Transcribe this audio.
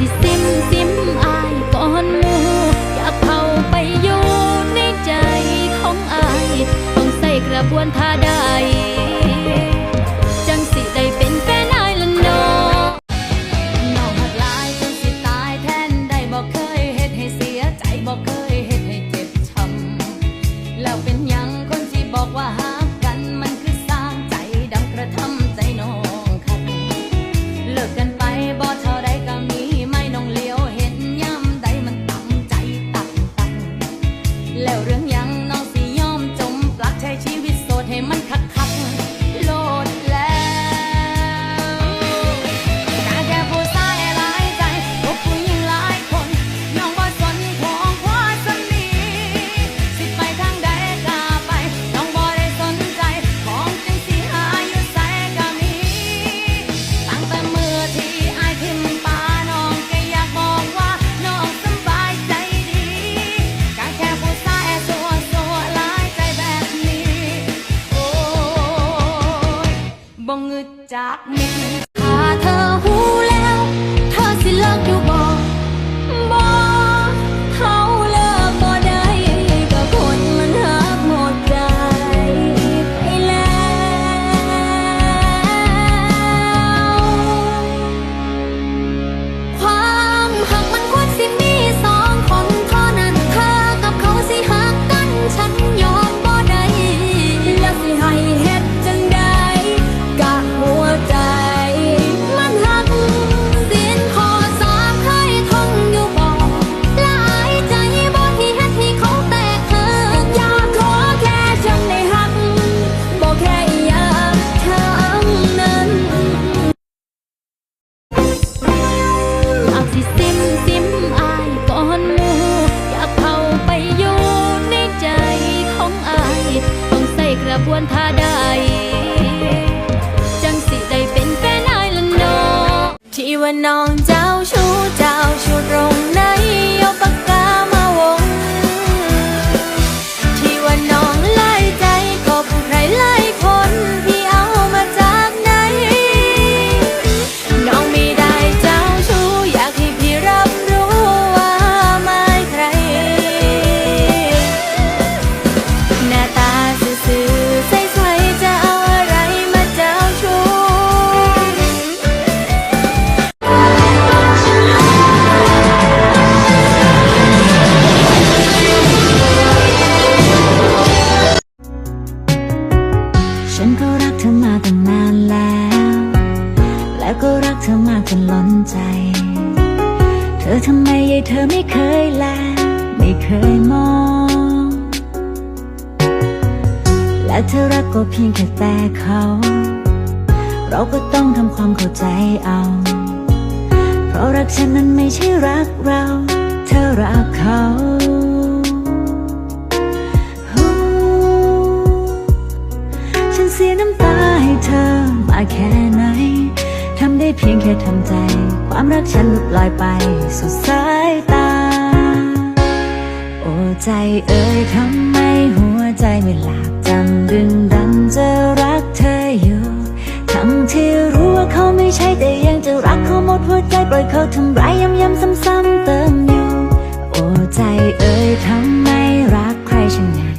สิซิมซิมอก่อนมูอยาเข้าไปอยู่ในใจของอต้องใส่กระบวนท่าใด จากมิน ถ้าได้ จังสิได้เป็นแฟนอายละเนาะที่ว่าน้องเจ้าชู้เจ้าชู้ตรงไหน ทำไมยายเธอไม่เคยแลไม่เคยมอง และเธอรักก็เพียงแค่แต่เขา เราก็ต้องทำความเข้าใจเอา เพราะรักฉันนั้นไม่ใช่รักเรา เธอรักเขา ทำได้เพียงแค่ทำใจ ความรักฉันหลุดลอยไปสุดสายตา โอ้ใจเอ่ยทำไมหัวใจไม่หลับจำดึงดันจะรักเธออยู่ ทั้งที่รู้ว่าเขาไม่ใช่แต่ยังจะรักเขาหมดหัวใจปล่อยเขาทำร้ายย้ำๆซ้ำๆเติมอยู่ โอ้ใจเอ่ยทำไมรักใครฉัน